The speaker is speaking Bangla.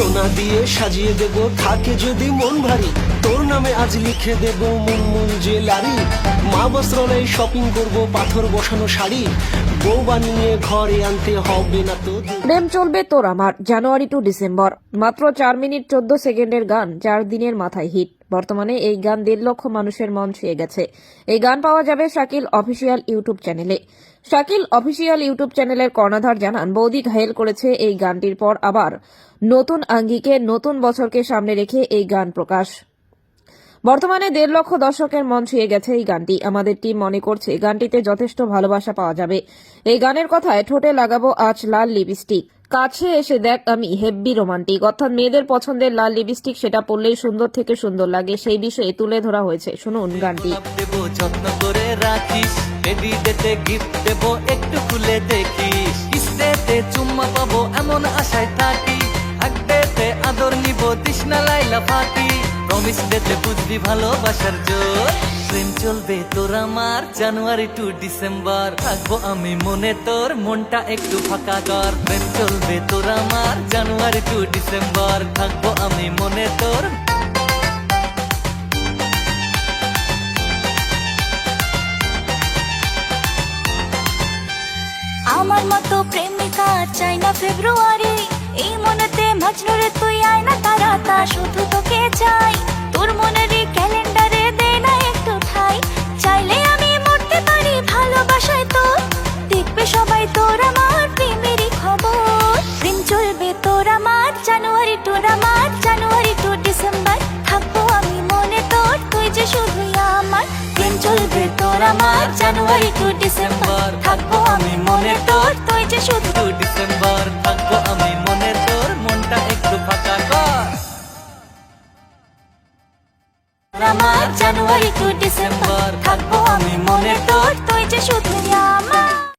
সোনা দিয়ে সাজিয়ে দেব, থাকে যদি মন ভারী, তোর নামে আজ লিখে দেব মুনমুন জুয়েলারি মা বস্ত্রালয়ে শপিং করব, পাথর বসানো শাড়ি। বউ বানিয়ে ঘরে আনতে হবে না তো প্রেম চলবে তোর আমার, জানুয়ারি টু ডিসেম্বর মাত্র চার মিনিট চোদ্দ সেকেন্ডের গান, চার দিনের মাথায় হিট বর্তমানে এই গান দেড় লক্ষ মানুষের মন ছুঁয়ে গেছে। এই গান পাওয়া যাবে শাকিল অফিসিয়াল ইউটিউব চ্যানেলে। শাকিল অফিসিয়াল ইউটিউব চ্যানেলের কর্ণধার জানান, বৌদি ঘায়েল করেছে এই গানটির পর আবার নতুন আঙ্গিকে, নতুন বছরকে সামনে রেখে এই গান প্রকাশ। বর্তমানে দেড় লক্ষ দর্শকের মন ছুঁয়ে গেছে এই গানটি। আমাদের টিম মনে করছে, গানটিতে যথেষ্ট ভালোবাসা পাওয়া যাবে। এই গানের কথায়, ঠোঁটে লাগাবো আজ লাল লিপস্টিক। কাছে এসে দেখ, আমি হেব্বি রোমান্টিক। অর্থাৎ মেয়েদের পছন্দের লাল লিপস্টিক সেটা পরলেই সুন্দর থেকে সুন্দর লাগে। সেই বিষয়ে তুলে ধরা হয়েছে। শুনুন গানটি। রাখিস। বেবি ডেতে একটু খুলে দেখিস। কিস্তেতে চুম্মা পাবো, এমন আশায় থাকি। আগডেতে আদর নিব তৃষ্ণা লাইলা ফাঁকি। প্রমিস ডেতে বুঝবি ভালোবাসার জোর। প্রেম চলবে তোর আমার জানুয়ারি টু ডিসেম্বর থাকব আমি মনে তোর, মনটা একটু ফাঁকা কর। প্রেম চলবে তোর আমার জানুয়ারি টু ডিসেম্বর থাকব আমি মনে তোর। আমার মতো প্রেমিকা চাই না ফেব্রুয়ারি। এই মনেতে মাজনুরে তুই আয় না তারা, তা শুধু তোর আমার জানুয়ারি টু আমার জানুয়ারি টু ডিসেম্বর। থাকব আমি মনে তোর তুই যে শুধুই আমার। প্রেম চলবে তোর আমার জানুয়ারি টু ডিসেম্বর। থাকব আমি মনে তোর তুই যে শুধু ডিসেম্বর। থাকব আমি মনে তোর মনটা একটু ফাঁকা কর। আমার জানুয়ারি টু ডিসেম্বর। থাকব আমি মনে তোর তুই যে শুধুই আমার।